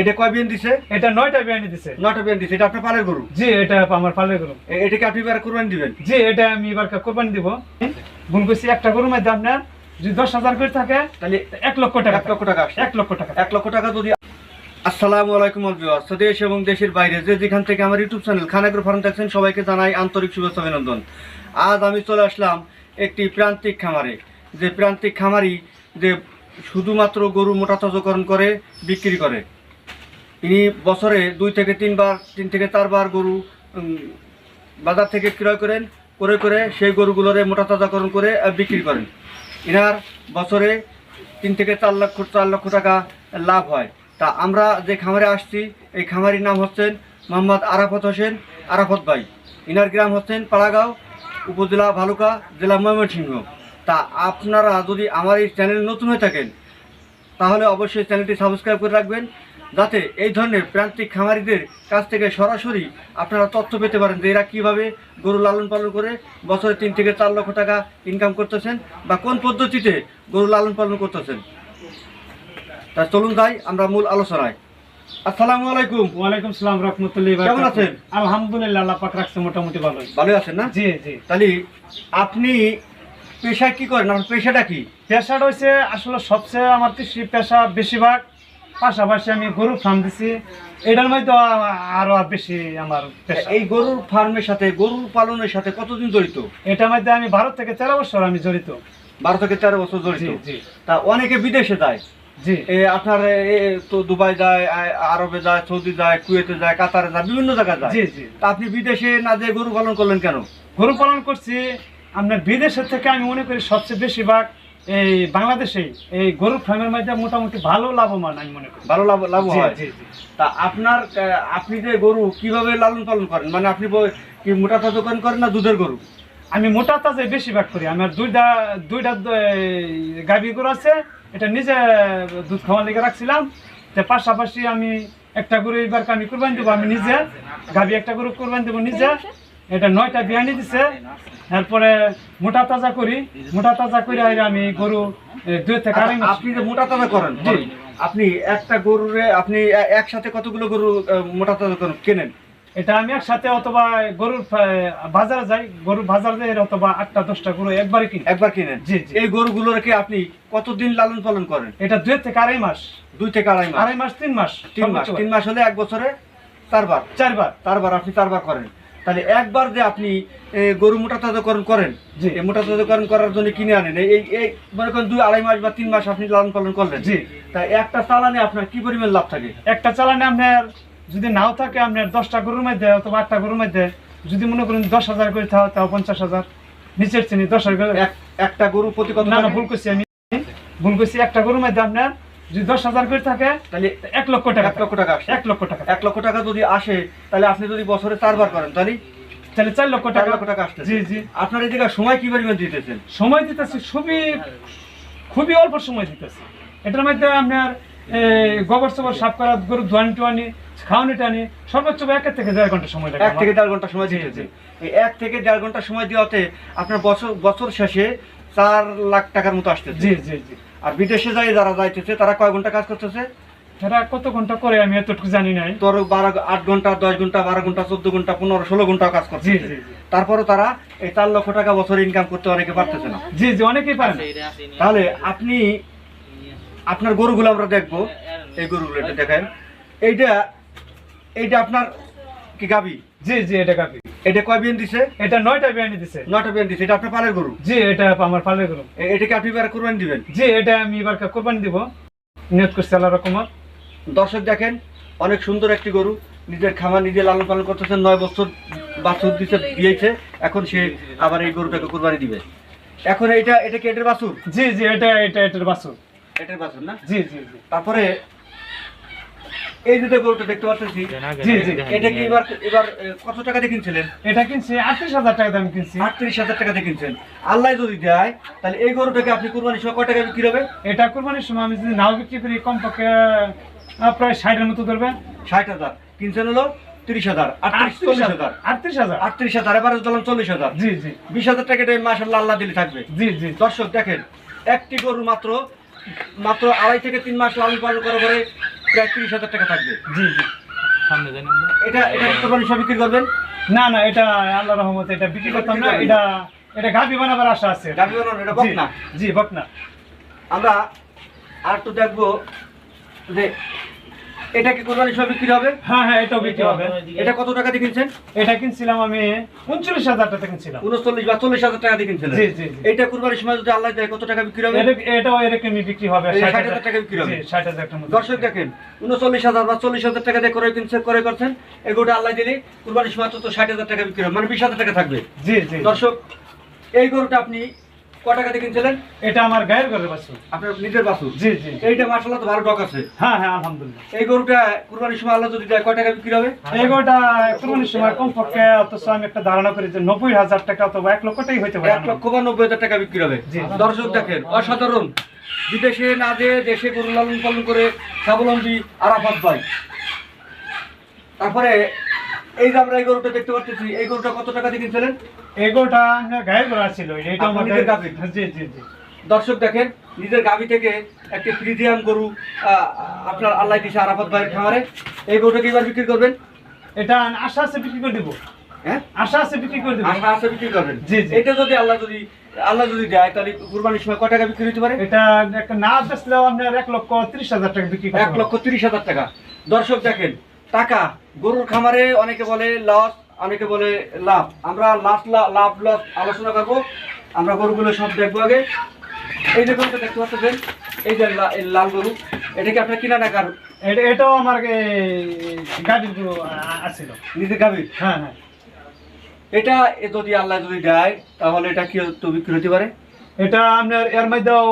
এটা কয় বিয়ান দিছে? এটা নয়টা বিয়ানি দিছে। নয়টা বিয়ান দিছে এটা আপনার পালের গরু? জি এটা আমার পালের গরু। এটাকে আপনি এবার কোরবানি দিবেন? জি এটা আমি এবার কোরবানি দিব। গুণ করছি একটা গরুর মধ্যে আপনার যদি দশ হাজার করে থাকে তাহলে এক লক্ষ টাকা এক লক্ষ টাকা এক লক্ষ টাকা। এক লক্ষ টাকা যদি আসসালামু আলাইকুম ভিউয়ার্স দেশ এবং দেশের বাইরে যে যেখান থেকে আমার ইউটিউব চ্যানেল খানাগ্রো ফার্ম দেখছেন সবাইকে জানাই আন্তরিক শুভেচ্ছা অভিনন্দন। আজ আমি চলে আসলাম একটি প্রান্তিক খামারে। যে প্রান্তিক খামারি যে শুধুমাত্র গরু মোটা তাজকরণ করে বিক্রি করে। তিনি বছরে দুই থেকে তিনবার, তিন থেকে চারবার গরু বাজার থেকে ক্রয় করেন, করে করে সেই গরুগুলোরে মোটা তাজাকরণ করে বিক্রি করেন। এনার বছরে তিন থেকে চার লক্ষ চার লক্ষ টাকা লাভ হয়। তা আমরা যে খামারে আসছি, এই খামারির নাম হচ্ছেন মোহাম্মদ আরাফত হোসেন আরাফত ভাই। ইনার গ্রাম হচ্ছেন পাড়াগাঁও, উপজেলা ভালুকা, জেলা ময়মনসিংহ। তা আপনারা যদি আমার এই চ্যানেল নতুন হয়ে থাকেন, তাহলে অবশ্যই চ্যানেলটি সাবস্ক্রাইব করে রাখবেন। যাতে এই ধরনের প্রান্তিক খামারিদের কাছ থেকে সরাসরি আপনারা তথ্য পেতে পারেন যে এরা কীভাবে গরু লালন পালন করে বছরে তিন থেকে চার লক্ষ টাকা ইনকাম করতেছেন বা কোন পদ্ধতিতে গরু লালন পালন করতেছেন। তা চলুন যাই আমরা মূল আলোচনায়। আসসালামু আলাইকুম। ওয়ালাইকুম সালাম রহমতুল্লাহ কেমন আছেন? আলহামদুলিল্লাহ আল্লাহ পাক রাখছে মোটামুটি ভালো ভালো আছেন না? জি জি। তাহলে আপনি পেশায় কি করেন? আপনার পেশাটা কি? পেশাটা হচ্ছে আসলে সবচেয়ে আমার কৃষি পেশা বেশিরভাগ পাশাপাশি আমি গরু ফার্ম দিছি। এটার মধ্যে আরও বেশি আমার এই গরুর ফার্মের সাথে গরু পালনের সাথে কতদিন জড়িত? এটার মধ্যে আমি ভারত থেকে তেরো বছর আমি জড়িত। বারো থেকে তেরো বছর জড়িত? তা অনেকে বিদেশে যায়? জি। এ আপনার তো দুবাই যায় আরবে যায় সৌদি যায় কুয়েতে যায় কাতারে যায় বিভিন্ন জায়গায় যায়। জি জি। তা আপনি বিদেশে না যে গরু পালন করলেন কেন? গরু পালন করছি আপনার বিদেশের থেকে আমি মনে করি সবচেয়ে বেশিরভাগ এই বাংলাদেশে এই গরু ফার্মের মধ্যে মোটামুটি ভালো লাভবান আমি মনে করি। ভালো লাভ লাভ হয়। জি, জি। তা আপনার আপনি যে গরু কীভাবে লালন পালন করেন? মানে আপনি কি মোটা তাজা করেন করেন না দুধের গরু? আমি মোটা তাজে বেশিরভাগ করি। আমার দুইটা দুইটা গাভী গরু আছে। এটা নিজে দুধ খাওয়ার লেগে রাখছিলাম। তো পাশাপাশি আমি একটা গরু এবার আমি কোরবানি দেবো আমি নিজে। গাভী একটা গরু কোরবানি দেবো নিজে। এটা নয়টা বিয়ানি দিছে। তারপরে মোটা তাজা করি মোটা তাজা করে আমি গরু দুই থেকে আড়াই আপনি যে মোটা তাজা করেন আপনি একটা গরুরে আপনি একসাথে কতগুলো গরু মোটা তাজা করেন কেনেন? এটা আমি একসাথে অথবা গরুর বাজারে যাই গরুর বাজারে যাই অথবা আটটা দশটা গরু একবারে কিনে। একবার কিনেন? জি এই গরুগুলোকে আপনি কতদিন লালন পালন করেন? এটা দুই থেকে আড়াই মাস। দুই থেকে আড়াই মাস। আড়াই মাস তিন মাস। তিন মাস তিন মাস হলে এক বছরে চারবার? চারবার। চারবার আপনি চারবার করেন। তাহলে একবার যে আপনি গরু মোটা তাজাকরণ করেন। এই মোটা তাজাকরণ করার জন্য কিনে আনেন এই এই মনে করেন দুই আড়াই মাস বা তিন মাস আপনি লালন পালন করলেন জি। তাই একটা চালানে আপনার কি পরিমাণ লাভ থাকে একটা চালানে আপনার যদি নাও থাকে আপনার দশটা গরুর মধ্যে অথবা আটটা গরুর মধ্যে যদি মনে করেন দশ হাজার করে থাও তাও পঞ্চাশ হাজার নিচের শ্রেণি দশ হাজার এক একটা গরু প্রতি কত না ভুল করছি আমি ভুল করছি একটা গরুর মধ্যে আপনার যদি দশ হাজার করে থাকে তাহলে এক লক্ষ টাকা এক লক্ষ টাকা এক লক্ষ টাকা। এক লক্ষ টাকা যদি আসে তাহলে আপনি যদি বছরে চারবার করেন তাহলে তাহলে চার লক্ষ টাকা। লক্ষ টাকা আসতে জি জি। আপনার এই সময় কি পরিমাণ দিতেছেন? সময় দিতেছি খুবই খুবই অল্প সময় দিতেছি। এটার মধ্যে আপনার গোবর সবর সাফ করা গরু ধোয়ানি টোয়ানি খাওয়ানি টানি সর্বোচ্চ এক থেকে দেড় ঘণ্টা সময় লাগে এক থেকে দেড় ঘণ্টা সময় জি, দিতেছে এই এক থেকে দেড় ঘণ্টা সময় দেওয়াতে আপনার বছর বছর শেষে চার লাখ টাকার মতো আসতেছে। জি জি জি। আর বিদেশে যাই যারা যাইতেছে তারা কয় ঘণ্টা কাজ করতেছে? এরা কত ঘণ্টা করে আমি এতটুকু জানি নাই। তোর বারো আট ঘণ্টা দশ ঘণ্টা বারো ঘণ্টা চোদ্দ ঘণ্টা পনেরো ষোলো ঘণ্টা কাজ করছে। তারপরে তারা এই চার লক্ষ টাকা বছর ইনকাম করতে অনেকে পারতেছে না। জি জি অনেকেই পারে তাহলে আপনি আপনার গরুগুলো আমরা দেখব। এই গরুগুলো এটা দেখেন। এইটা এইটা আপনার কি গাবি জি জি এটা কাপি এটা কয় বিয়ান দিছে? এটা নয়টা বিয়ানি দিছে। নটা বিয়ান দিছে এটা আপনার পালের গরু? জি এটা আমার পালের গরু। এটাকে আপনি এবার কোরবানি দিবেন? জি এটা আমি এবার কোরবানি দিব। নিয়ত করছি আল্লাহ রকমত দর্শক দেখেন অনেক সুন্দর একটি গরু। নিজের খামার নিজে লালন পালন করতেছে নয় বছর বাছুর দিতে দিয়েছে। এখন সে আবার এই গরুটাকে কোরবানি দিবে। এখন এটা এটা কি এটার বাছুর? জি জি এটা এটা এটার বাছুর। এটার বাছুর না? জি জি জি। তারপরে এই যে গরুটা দেখতে পাচ্ছি জি জি। এটা কি এবার এবার কত টাকা দিয়ে কিনছিলেন? এটা কিনছি আটত্রিশ হাজার টাকা দাম কিনছি। আটত্রিশ হাজার টাকা দিয়ে কিনছেন। আল্লাহ যদি দেয় তাহলে এই গরুটাকে আপনি কোরবানির সময় কয় টাকা বিক্রি হবে? এটা কোরবানির সময় আমি যদি নাও বিক্রি করি কমপক্ষে প্রায় ষাটের মতো ধরবে। ষাট হাজার। কিনছেন হলো তিরিশ হাজার আটত্রিশ চল্লিশ হাজার আটত্রিশ হাজার। আটত্রিশ হাজার এবার চল্লিশ হাজার। জি জি। বিশ হাজার টাকা মাসাল্লাহ আল্লাহ দিলে থাকবে। জি জি। দর্শক দেখেন একটি গরু মাত্র মাত্র আড়াই থেকে তিন মাস লালন পালন করার পরে প্রায় তিরিশ হাজার টাকা থাকবে। জি জি। সামনে যাই এটা এটা কোরবানি সব বিক্রি করবেন? না না এটা আল্লাহ রহমতে এটা বিক্রি করতাম না এটা এটা গাভি বানাবার আশা আছে। গাভি বানানোর এটা বকনা? জি, বকনা। আমরা আর তো দেখব যে এটা কি কোরবানি সব বিক্রি হবে? হ্যাঁ হ্যাঁ এটাও বিক্রি হবে। এটা কত টাকা দিয়ে কিনছেন? এটা কিনছিলাম আমি উনচল্লিশ হাজার টাকা কিনছিলাম। উনচল্লিশ বা চল্লিশ হাজার টাকা দিয়ে কিনছিলেন? জি জি এটা কোরবানির সময় যদি আল্লাহ দেয় কত টাকা বিক্রি হবে? এর- এটাও এরকমই বিক্রি হবে ষাট 60,000 হাজার টাকা বিক্রি হবে। জি, ষাট হাজার টাকার দর্শক দেখেন উনচল্লিশ হাজার বা চল্লিশ হাজার টাকা দিয়ে করে কিনছে করে করছেন এগুলো আল্লাহ দিলে কোরবানির সময় তো ষাট হাজার টাকা বিক্রি হবে মানে বিশ হাজার টাকা থাকবে। জি জি। দর্শক এই গরুটা আপনি ক টাকা কিনছিলেন? এটা আমার গায়ের ঘরের বাছুর আপনার নিজের বাসু জি জি এইটা মার্শাল্লাহ তো ভালো ডক আছে। হ্যাঁ হ্যাঁ আলহামদুলিল্লাহ। এই গরুটা কোরবানির সময় আল্লাহ যদি দেয় কয় টাকা বিক্রি হবে? এগোটা কোরবানির সময় কমপক্ষে অথচ আমি একটা ধারণা করি যে নব্বই হাজার টাকা অথবা এক লক্ষটাই হইতে পারে এক লক্ষ বা নব্বই হাজার টাকা বিক্রি হবে। দর্শক দেখেন অসাধারণ। বিদেশে না যে দেশে গরু লালন পালন করে স্বাবলম্বী আরাফাত ভাই। তারপরে এই যে আমরা এই গরুটা দেখতে পাচ্ছি এই গরুটা কত টাকা দিয়ে কিনছিলেন? আমার গায়ের ঘর ছিল এটা গাভীর? জি জি জি। দর্শক দেখেন নিজের গাভী থেকে একটি ফ্রিজিয়ান গরু আপনার আল্লাহ দিশা আরাফাত ভাইয়ের খামারে। এই গরুটাকে এবার বিক্রি করবেন? এটা আশা আছে বিক্রি করে দিব। হ্যাঁ? আশা আছে বিক্রি করে দিব। আশা আছে বিক্রি করবেন? জি, জি। এটা যদি আল্লাহ যদি আল্লাহ যদি দেয় তাহলে কুরবানির সময় কয় টাকা বিক্রি হতে পারে? এটা একটা না বেচলেও আপনার এক লক্ষ ত্রিশ হাজার টাকা বিক্রি এক লক্ষ তিরিশ হাজার টাকা। দর্শক দেখেন টাকা গরুর খামারে অনেকে বলে লস অনেকে বলে লাভ। আমরা লাভ লাভ লস আলোচনা করব। আমরা গরুগুলো সব দেখব আগে। এই যে গরুটা দেখতে পাচ্ছেন এই যে লাল গরু এটা কি আপনার কিনা টাকার এটা এটাও আমার গাড়িরগুলো আছিল। নিজের গাভী হ্যাঁ হ্যাঁ। এটা এ যদি আল্লাহ যদি দেয় তাহলে এটা কি তো বিক্রি হতে পারে? এটা আপনার এর মধ্যেও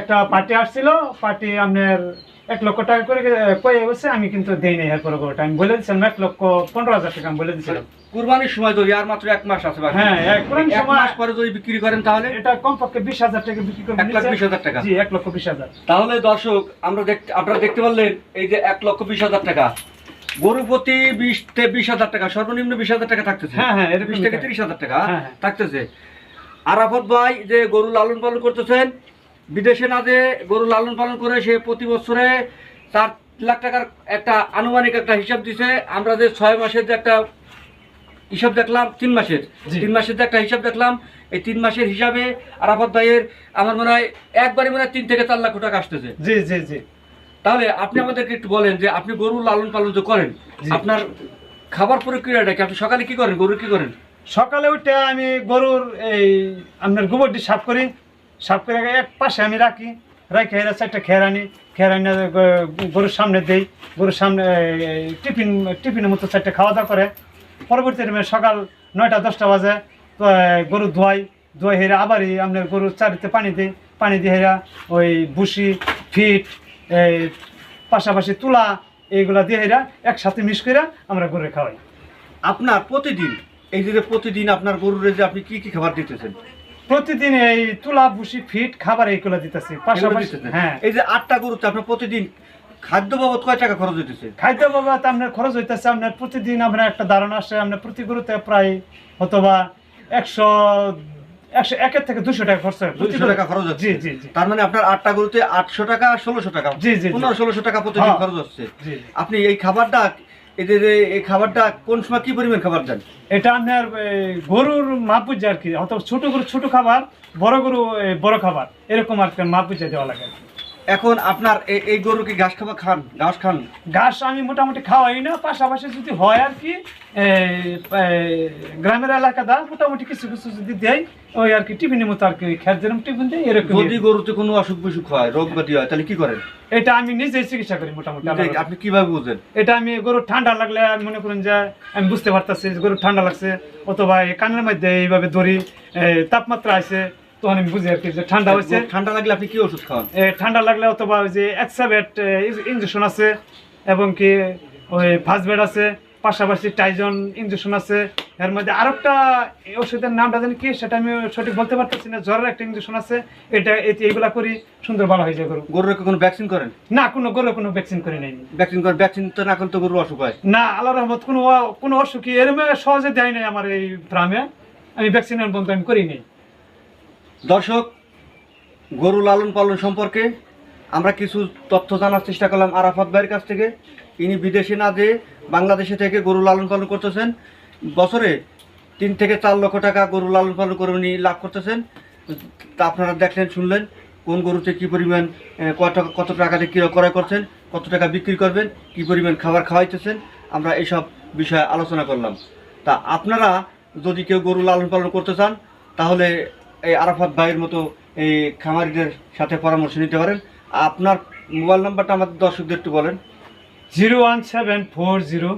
একটা পার্টি আসছিল। পার্টি আপনার এক লক্ষ টাকা করে কয়ে বসে আমি কিন্তু দেই নাই এরপরে গরুটা আমি বলে দিচ্ছিলাম এক লক্ষ পনেরো হাজার টাকা আমি বলে দিচ্ছিলাম কুরবানির সময় যদি আর মাত্র এক মাস আছে বাকি। হ্যাঁ, এক মাস পরে যদি বিক্রি করেন তাহলে? এটা কমপক্ষে বিশ হাজার টাকা বিক্রি করে এক লাখ বিশ হাজার টাকা। জি এক লক্ষ বিশ হাজার। তাহলে দর্শক আমরা দেখতে আপনারা দেখতে পারলেন এই যে এক লক্ষ বিশ হাজার টাকা। গরু প্রতি বিশ থেকে বিশ হাজার টাকা সর্বনিম্ন বিশ হাজার টাকা থাকতেছে। হ্যাঁ, হ্যাঁ, বিশ থেকে থাকে। তিরিশ হাজার টাকা হ্যাঁ, হ্যাঁ। থাকতেছে। আরাফত ভাই যে গরু লালন পালন করতেছেন বিদেশে না যে গরু লালন পালন করে সে প্রতি বছরে চার লাখ টাকার একটা আনুমানিক একটা হিসাব দিছে। আমরা যে ছয় মাসের যে একটা হিসাব দেখলাম তিন মাসের। তিন মাসের যে একটা হিসাব দেখলাম এই তিন মাসের হিসাবে আরাফত ভাইয়ের আমার মনে হয় একবারে মনে হয় তিন থেকে চার লাখ টাকা আসতেছে। জি জি জি। তাহলে আপনি আমাদেরকে একটু বলেন যে আপনি গরু লালন পালন যে করেন। আপনার খাবার প্রক্রিয়াটা কি? আপনি সকালে কি করেন? গরু কি করেন? সকালে উঠে আমি গরুর এই আপনার গোবরটি সাফ করি। সাফ করে এক পাশে আমি রাখি রাখি এরা চারটা আনি খেয়ার আনি গ- গরুর সামনে দিই, গরুর সামনে টিফিন, টিফিনের মতো চারটে খাওয়া দাওয়া করে। পরবর্তী সকাল নয়টা, দশটা বাজে গরু ধোয়াই ধোয়াই হেরা আবারই আপনার গরুর চারিতে পানি দিই, পানি দিয়ে হেরা ওই ভুসি, ফিট পাশাপাশি তুলা, এইগুলা দিয়ে হেরা একসাথে মিশ করে আমরা গরু খাওয়াই। আপনার প্রতিদিন, এই যে প্রতিদিন আপনার গরুর যে আপনি কি কি খাবার দিতেছেন? প্রতিদিন এই তুলা ভুসি ফিট খাবার এইগুলো দিতেছি। পাশাপাশি হ্যাঁ। এই যে আটটা গরুতে আপনার প্রতিদিন খাদ্য বাবদ কয় টাকা খরচ হইতেছে? খাদ্য বাবা তো আপনার খরচ হইতেছে আপনার প্রতিদিন আপনার একটা ধারণা আসে আপনার প্রতি গরুতে প্রায় হয়তোবা একশো একশো একের থেকে দুশো টাকা খরচ হয়। দুশো টাকা খরচ হচ্ছে? জি জি তার মানে আপনার আটটা গরুতে আটশো টাকা ষোলোশো টাকা। জি, জি, জি। পনেরো ষোলোশো টাকা প্রতিদিন হ্যাঁ। খরচ হচ্ছে। আপনি এই খাবারটা যে এই খাবারটা কোন সময় কি পরিমাণ খাবার দেন? এটা আপনার গরুর মাপুজ আর কি অথবা ছোট গরু ছোট খাবার, বড় গরু বড় খাবার, এরকম আর কি মাপুজা দেওয়া লাগে। এখন আপনার এই- গরু কি ঘাস খাবার খান? ঘাস খান? ঘাস আমি মোটামুটি খাওয়াই না পাশাপাশি যদি হয় আর কি গ্রামের এলাকা দা মোটামুটি কিছু কিছু যদি দেয় ওই আর কি টিফিনের মতো আর কি খেত যেরকম টিফিন দেয় এরকম যদি গরুতে কোনো অসুখ বিসুখ হয় রোগ ব্যাধি হয় তাহলে কি করেন? এটা আমি নিজেই চিকিৎসা করি মোটামুটি আপনি কীভাবে বুঝেন? এটা আমি গরু ঠান্ডা লাগলে আমি মনে করেন যে আমি বুঝতে পারতেছি গরু ঠান্ডা লাগছে অথবা কানের মধ্যে এইভাবে ধরি তাপমাত্রা আছে তখন আমি বুঝি আর কি যে ঠান্ডা হয়েছে। ঠান্ডা লাগলে আপনি কি ওষুধ খাওয়ান? ঠান্ডা লাগলে অথবা ওই যে এক্সাবেট ইঞ্জেকশন আছে এবং কি ওই ফার্স্ট আছে পাশাপাশি টাইজন ইঞ্জেকশন আছে। এর মধ্যে আরেকটা ওষুধের নামটা জানি কি সেটা আমি সঠিক বলতে পারতেছি না জ্বরের একটা ইঞ্জেকশন আছে। এটা এইগুলা করি সুন্দর ভালো হয়ে যায় গরু। গরুর কোনো ভ্যাকসিন করেন? না কোনো গরু কোনো ভ্যাকসিন করে নেই ভ্যাকসিন করেন ভ্যাকসিন তো না করলে তো গরুর অসুখ হয়। না আল্লাহ রহমত কোনো কোনো অসুখী এরম সহজে দেয় নাই আমার এই ফার্মে আমি ভ্যাকসিন বন্ধ আমি করি নেই। দর্শক, গরু লালন পালন সম্পর্কে আমরা কিছু তথ্য জানার চেষ্টা করলাম আরাফাত ভাইয়ের কাছ থেকে। ইনি বিদেশে না যেয়ে বাংলাদেশে থেকে গরু লালন পালন করতেছেন। বছরে তিন থেকে চার লক্ষ টাকা গরু লালন পালন করে উনি লাভ করতেছেন। তা আপনারা দেখলেন, শুনলেন, কোন গরুতে কী পরিমাণ কত কত টাকাতে কী ক্রয় করছেন, কত টাকা বিক্রি করবেন, কী পরিমাণ খাবার খাওয়াইতেছেন, আমরা এইসব বিষয়ে আলোচনা করলাম। তা আপনারা যদি কেউ গরু লালন পালন করতে চান, তাহলে এই আরাফাত ভাইয়ের মতো এই খামারিদের সাথে পরামর্শ নিতে পারেন। আপনার মোবাইল নাম্বারটা আমাদের দর্শকদের একটু বলেন। Zero one seven four zero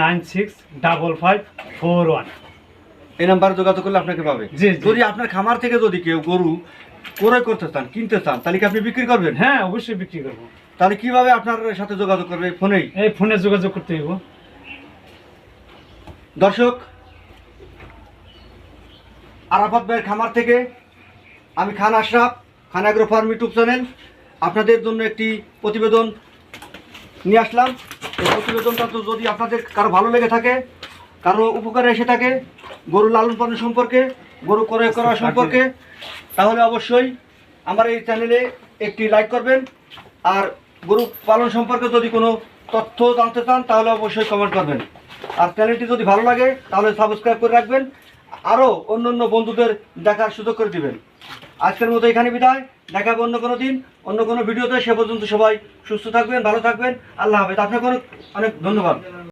nine six double five four one. এই নাম্বারে যোগাযোগ করলে আপনাকে পাবে। যদি আপনার খামার থেকে যদি কেউ গরু ক্রয় করতে চান কিনতে চান তাহলে কি আপনি বিক্রি করবেন? হ্যাঁ অবশ্যই বিক্রি করব। তাহলে কীভাবে আপনার সাথে যোগাযোগ করবে ফোনেই? এই ফোনে যোগাযোগ করতে হইব। দর্শক আরাফাত ভাইয়ের খামার থেকে আমি Khan Ashraf Khan agro farm YouTube channel. আপনাদের জন্য একটি প্রতিবেদন নিয়ে আসলাম। এই প্রতিবেদনটা তো যদি আপনাদের কারও ভালো লেগে থাকে কারও উপকারে এসে থাকে গরু লালন পালন সম্পর্কে গরু ক্রয় করা সম্পর্কে তাহলে অবশ্যই আমার এই চ্যানেলে একটি লাইক করবেন। আর গরু পালন সম্পর্কে যদি কোনো তথ্য জানতে চান তাহলে অবশ্যই কমেন্ট করবেন। আর চ্যানেলটি যদি ভালো লাগে তাহলে সাবস্ক্রাইব করে রাখবেন। আরও অন্য অন্য বন্ধুদের দেখার সুযোগ করে দিবেন। আজকের মতো এখানে বিদায়। দেখা হবে অন্য কোনো দিন, অন্য কোনো ভিডিওতে। সে পর্যন্ত সবাই সুস্থ থাকবেন, ভালো থাকবেন। আল্লাহ হাফেজ। আপনাকে অনেক অনেক ধন্যবাদ।